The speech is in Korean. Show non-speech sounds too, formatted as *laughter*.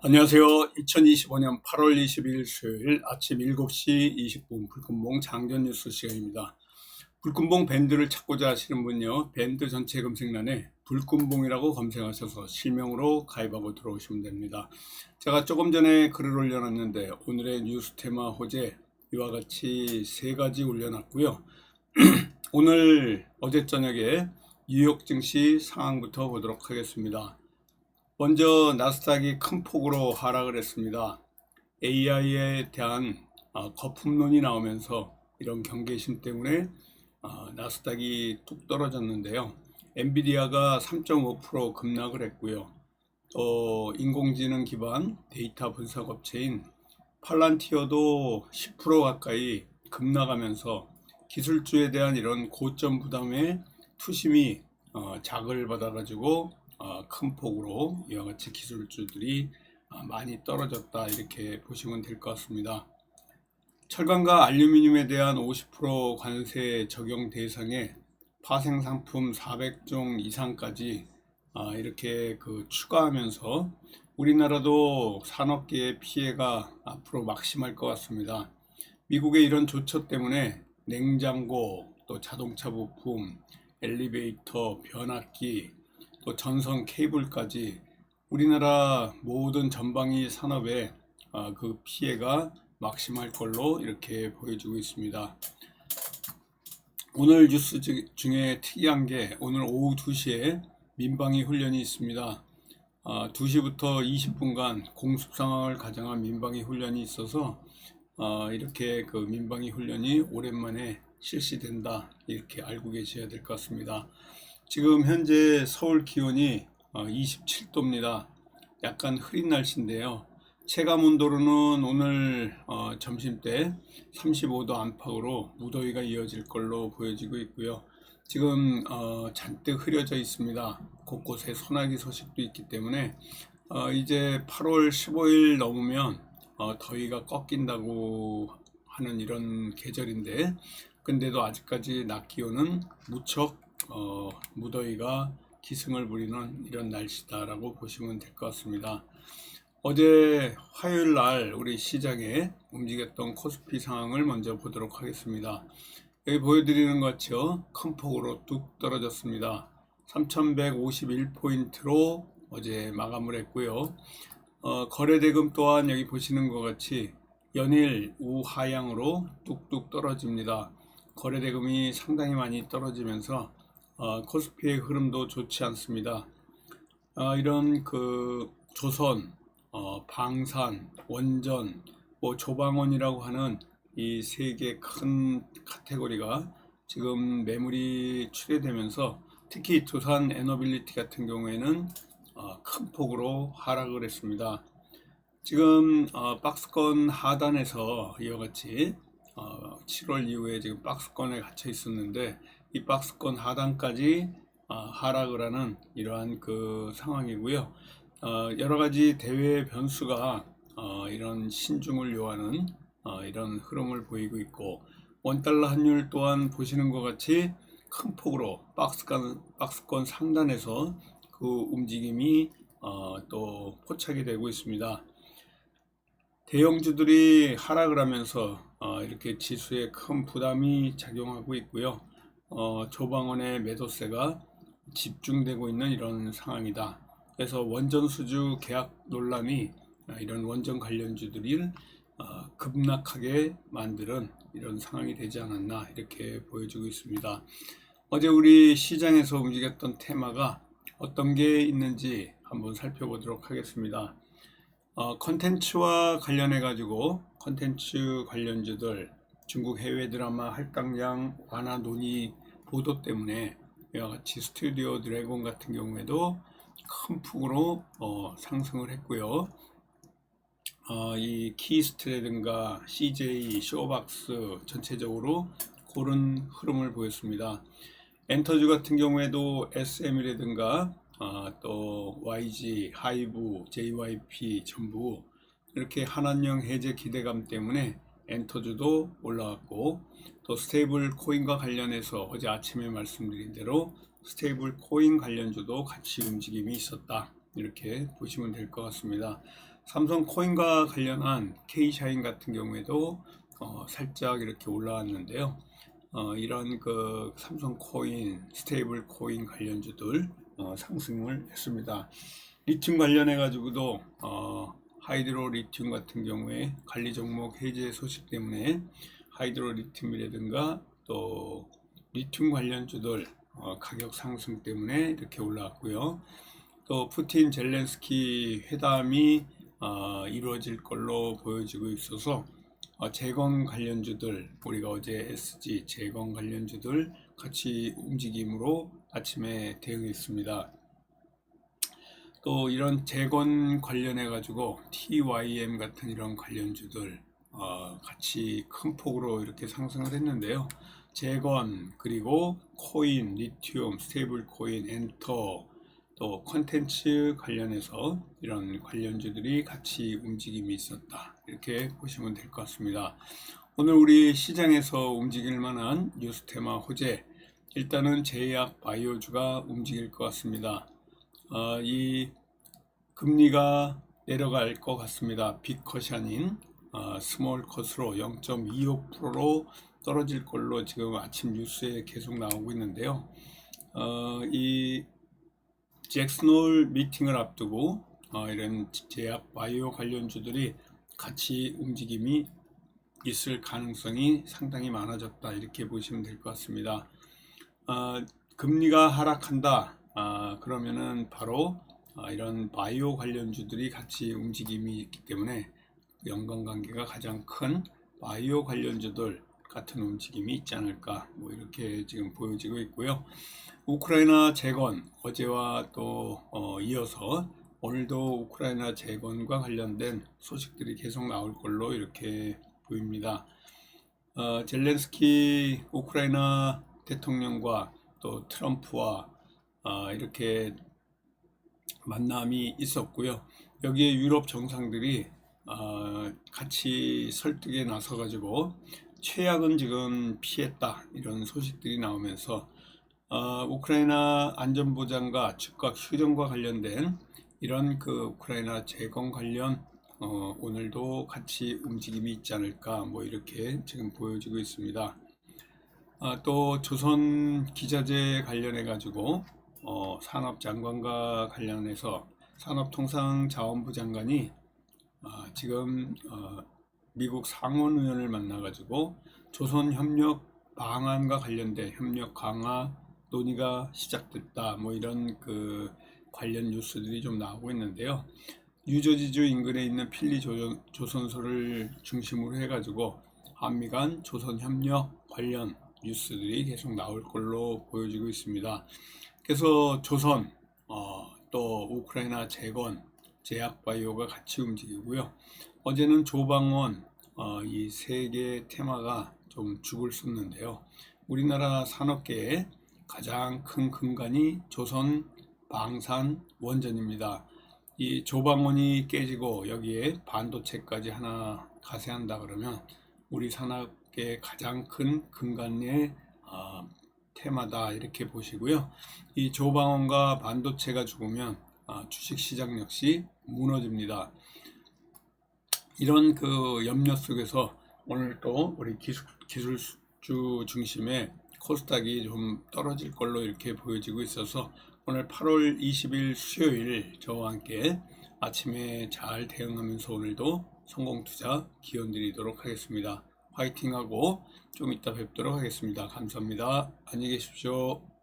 안녕하세요. 2025년 8월 22일 수요일 아침 7시 20분 불금봉 장전 뉴스 시간입니다. 불금봉 밴드를 찾고자 하시는 분요. 밴드 전체 검색란에 불금봉이라고 검색하셔서 실명으로 가입하고 들어오시면 됩니다. 제가 조금 전에 글을 올려놨는데 오늘의 뉴스 테마 호재 이와 같이 세 가지 올려놨고요. *clears throat* 오늘 어제 저녁에 뉴욕 증시 상황부터 보도록 하겠습니다. 먼저 나스닥이 큰 폭으로 하락을 했습니다. AI에 대한 어, 거품론이 나오면서 이런 경계심 때문에 어, 나스닥이 뚝 떨어졌는데요. 엔비디아가 3.5% 급락을 했고요. 또 인공지능 기반 데이터 분석 업체인 팔란티어도 10% 가까이 급락하면서 기술주에 대한 이런 고점 부담에 투심이 어, 자극을 받아가지고 어, 큰 폭으로 이와 같이 기술주들이 어, 많이 떨어졌다 이렇게 보시면 될 것 같습니다. 철강과 알루미늄에 대한 50% 관세 적용 대상에 파생 상품 400종 이상까지 아, 이렇게 그 추가하면서 우리나라도 산업계의 피해가 앞으로 막심할 것 같습니다. 미국의 이런 조처 때문에 냉장고, 또 자동차 부품, 엘리베이터, 변압기, 또 전선 케이블까지 우리나라 모든 전방위 산업에 아, 그 피해가 막심할 걸로 이렇게 보여지고 있습니다. 오늘 뉴스 중에 특이한 게 오늘 오후 2시에 민방위 훈련이 있습니다. 2시부터 아, 20분간 공습 상황을 가정한 민방위 훈련이 있어서 아, 이렇게 그 민방위 훈련이 오랜만에 실시된다 이렇게 알고 계셔야 될 것 같습니다. 지금 현재 서울 기온이 27도입니다. 어, 약간 흐린 날씨인데요. 체감 온도로는 오늘 어, 점심 때 35도 안팎으로 무더위가 이어질 걸로 보여지고 있고요. 지금 어, 잔뜩 흐려져 있습니다. 곳곳에 소나기 소식도 있기 때문에 어, 이제 8월 15일 넘으면 어, 더위가 꺾인다고 하는 이런 계절인데 근데도 아직까지 낮 기온은 무척 어, 무더위가 기승을 부리는 이런 날씨다라고 보시면 될 것 같습니다. 어제 화요일 날 우리 시장에 움직였던 코스피 상황을 먼저 보도록 하겠습니다. 여기 보여드리는 것처럼 큰 폭으로 뚝 떨어졌습니다. 3151포인트로 어제 마감을 했고요. 어, 거래대금 또한 여기 보시는 것 같이 연일 우하향으로 뚝뚝 떨어집니다. 거래대금이 상당히 많이 떨어지면서 어, 코스피의 흐름도 좋지 않습니다. 어, 이런 그 조선, 어, 방산, 원전, 뭐 조방원이라고 하는 이 세 개 큰 카테고리가 지금 매물이 출회되면서 특히 두산 에너빌리티 같은 경우에는 어, 큰 폭으로 하락을 했습니다. 지금 어, 박스권 하단에서 이와 같이 7월 어, 이후에 지금 박스권에 갇혀 있었는데 이 박스권 하단까지 어, 하락을 하는 이러한 그 상황이고요. 어, 여러 가지 대외 변수가 어, 이런 신중을 요하는 이런 흐름을 보이고 있고 원달러 환율 또한 보시는 것 같이 큰 폭으로 박스권, 박스권 상단에서 그 움직임이 또 포착이 되고 있습니다. 대형주들이 하락을 하면서 이렇게 지수에 큰 부담이 작용하고 있고요. 어, 조방원의 매도세가 집중되고 있는 이런 상황이다. 그래서 원전 수주 계약 논란이 이런 원전 관련주들이 어, 급락하게 만드는 이런 상황이 되지 않았나 이렇게 보여지고 있습니다. 어제 우리 시장에서 움직였던 테마가 어떤 게 있는지 한번 살펴보도록 하겠습니다. 어, 컨텐츠와 관련해 가지고 컨텐츠 관련주들 중국 해외 드라마 할당량 완화 논의 보도 때문에 이와 같이 스튜디오 드래곤 같은 경우에도 큰 폭으로 어, 상승을 했고요. 어, 이 키스트라든가 CJ, 쇼박스 전체적으로 그런 흐름을 보였습니다. 엔터주 같은 경우에도 SM이라든가 어, 또 YG, 하이브, JYP 전부 이렇게 한한령 해제 기대감 때문에 엔터주도 올라왔고 또 스테이블 코인과 관련해서 어제 아침에 말씀드린 대로 스테이블 코인 관련주도 같이 움직임이 있었다 이렇게 보시면 될 것 같습니다. 삼성 코인과 관련한 K샤인 같은 경우에도 어, 살짝 이렇게 올라왔는데요. 어, 이런 그 삼성 코인, 스테이블 코인 관련주들 어, 상승을 했습니다. 리튬 관련해 가지고도 어, 하이드로 리튬 같은 경우에 관리 종목 해제 소식 때문에 하이드로 리튬이라든가 또 리튬 관련주들 어, 가격 상승 때문에 이렇게 올라왔고요. 또 푸틴 젤렌스키 회담이 어, 이루어질 걸로 보여지고 있어서 어, 재건 관련주들 우리가 어제 SG 재건 관련주들 같이 움직임으로 아침에 대응했습니다. 또 이런 재건 관련해 가지고 TYM 같은 이런 관련주들 어, 같이 큰 폭으로 이렇게 상승을 했는데요. 재건 그리고 코인, 리튬, 스테이블 코인, 엔터 또 컨텐츠 관련해서 이런 관련주들이 같이 움직임이 있었다. 이렇게 보시면 될 것 같습니다. 오늘 우리 시장에서 움직일 만한 뉴스 테마 호재 일단은 제약 바이오주가 움직일 것 같습니다. 어, 이 금리가 내려갈 것 같습니다. 빅컷이 아닌 어, 스몰 컷으로 0.25%로 떨어질 걸로 지금 아침 뉴스에 계속 나오고 있는데요. 어, 이 잭스놀 미팅을 앞두고 어, 이런 제약 바이오 관련주들이 같이 움직임이 있을 가능성이 상당히 많아졌다 이렇게 보시면 될 것 같습니다. 어, 금리가 하락한다 아, 그러면은 바로 아, 이런 바이오 관련주들이 같이 움직임이 있기 때문에 연관관계가 가장 큰 바이오 관련주들 같은 움직임이 있지 않을까 뭐 이렇게 지금 보여지고 있고요. 우크라이나 재건 어제와 또 어, 이어서 오늘도 우크라이나 재건과 관련된 소식들이 계속 나올 걸로 이렇게 보입니다. 어, 젤렌스키 우크라이나 대통령과 또 트럼프와 어, 이렇게 만남이 있었고요. 여기에 유럽 정상들이 어, 같이 설득에 나서 가지고 최악은 지금 피했다 이런 소식들이 나오면서 어, 우크라이나 안전보장과 즉각 휴전과 관련된 이런 그 우크라이나 재건 관련 어, 오늘도 같이 움직임이 있지 않을까 뭐 이렇게 지금 보여지고 있습니다. 아, 또 조선 기자재 관련해 가지고 어, 산업장관과 관련해서 산업통상자원부 장관이 아, 지금 어, 미국 상원 의원을 만나가지고 조선 협력 방안과 관련된 협력 강화 논의가 시작됐다. 뭐 이런 그 관련 뉴스들이 좀 나오고 있는데요. 뉴저지주 인근에 있는 필리 조선, 조선소를 중심으로 해가지고 한미 간 조선 협력 관련 뉴스들이 계속 나올 걸로 보여지고 있습니다. 그래서 조선, 어, 또 우크라이나 재건, 제약바이오가 같이 움직이고요. 어제는 조방원 어, 이세 개의 테마가 좀 죽을 섰는데요. 우리나라 산업계의 가장 큰 근간이 조선 방산 원전입니다. 이 조방원이 깨지고 여기에 반도체까지 하나 가세한다 그러면 우리 산업계 가장 큰 근간의 어, 테마다 이렇게 보시고요. 이 조방원과 반도체가 죽으면 어, 주식 시장 역시 무너집니다. 이런 그 염려 속에서 오늘 또 우리 기술, 기술주 중심의 코스닥이 좀 떨어질 걸로 이렇게 보여지고 있어서 오늘 8월 20일 수요일 저와 함께 아침에 잘 대응하면서 오늘도 성공 투자 기원 드리도록 하겠습니다. 화이팅하고 좀 이따 뵙도록 하겠습니다. 감사합니다. 안녕히 계십시오.